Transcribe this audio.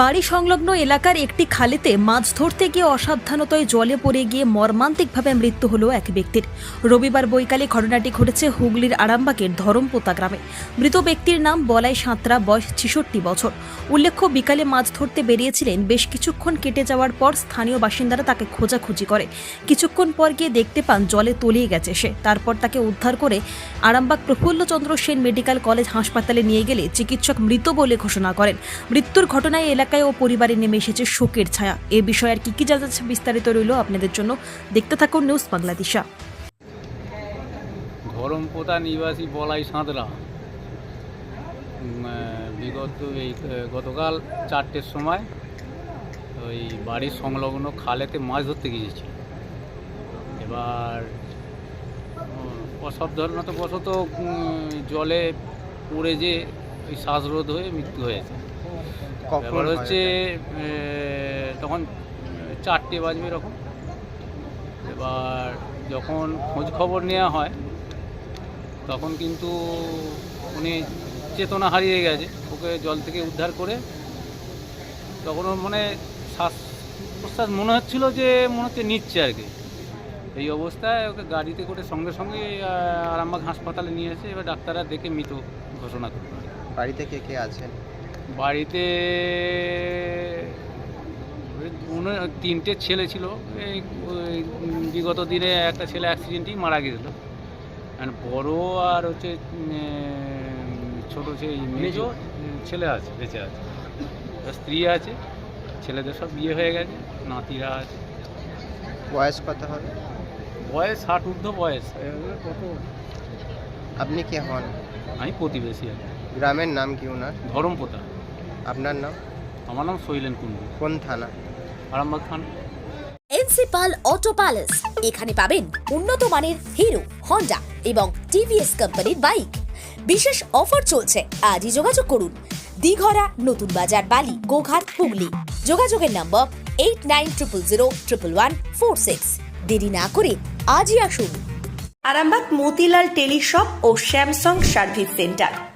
বাড়ি সংলগ্ন এলাকার একটি খালেতে মাছ ধরতে গিয়ে অসাবধানতায় জলে পড়ে গিয়ে মর্মান্তিকভাবে মৃত্যু হলো এক ব্যক্তির। রবিবার বৈকালে ঘটনাটি ঘটেছে হুগলির আরামবাগের ধরমপোতা গ্রামে। মৃত ব্যক্তির নাম বলাই সাঁতরা, বয়স ছেষট্টি বছর। উল্লেখ্য, বিকালে মাছ ধরতে বেরিয়েছিলেন, বেশ কিছুক্ষণ কেটে যাওয়ার পর স্থানীয় বাসিন্দারা তাকে খোঁজাখুঁজি করে। কিছুক্ষণ পর গিয়ে দেখতে পান জলে তলিয়ে গেছে সে। তারপর তাকে উদ্ধার করে আরামবাগ প্রফুল্লচন্দ্র সেন মেডিকেল কলেজ হাসপাতালে নিয়ে গেলে চিকিৎসক মৃত বলে ঘোষণা করেন। মৃত্যুর ঘটনায় এলাকায় ও পরিবারে নেমে এসেছে শোকের ছায়া। এ বিষয়ে আর কি কি জানা যাচ্ছে বিস্তারিত রইল আপনাদের জন্য। দেখতে থাকুন নিউজ বাংলাদেশা ধরমপোতা নিবাসী বলাই সাঁতরা। বিগত এই গতকাল চারটের সময় ওই বাড়ির সংলগ্ন খালেতে মাছ ধরতে গিয়েছিল এবার অসাবধানতা বশত জলে পড়ে যে ওই শ্বাসরোধ হয়ে মৃত্যু হয়েছে। কখন এবার হচ্ছে এ, তখন চারটে বাজবে এরকম। এবার যখন খোঁজ খবর নেওয়া হয় তখন কিন্তু উনি চেতনা হারিয়ে গেছে। ওকে জল থেকে উদ্ধার করে তখন ওর মনে শ্বাস প্রশ্বাস মনে হচ্ছিল যে মনে হচ্ছে নিচ্ছে আর কি। এই অবস্থায় ওকে গাড়িতে করে সঙ্গে সঙ্গে আহ, আরামবাগ হাসপাতালে নিয়ে এসে এবার ডাক্তাররা দেখে মৃত ঘোষণা করল। বাড়িতে কে কে আছেন? বাড়িতে তিনটে ছেলে ছিল। এই বিগত দিনে একটা ছেলে অ্যাক্সিডেন্টেই মারা গেছিল। আর বড় আর হচ্ছে ছোটো সেই মেজ ছেলে আছে বেঁচে আছে। স্ত্রী আছে ছেলেদের সব বিয়ে হয়ে গেছে নাতিরা আছে। বয়স কত হবে? বয়স ষাট ঊর্ধ্ব বয়স। কত? আপনি কে হন? আমি প্রতিবেশী। গ্রামের নাম কি ওনার? ধরমপোতা। আপনার নাম? আমার নাম শৈলেন কুণ্ডু। কোন থানা? আরামবাগ থানা। এনসিপাল অটো প্যালেস। এখানে পাবেন উন্নত মানের হিরো হন্ডা এবং টিভিএস কোম্পানির বাইক। বিশেষ অফার চলছে আজই যোগাযোগ করুন। দিঘরা নতুন বাজার বালি গোঘাট হুগলি। যোগাযোগের number eight nine triple zero triple one four six. দেরি না করে আজই আসুন। আরামবাগ মতিলাল টেলিশপ ও স্যামসাং সার্ভিস সেন্টার।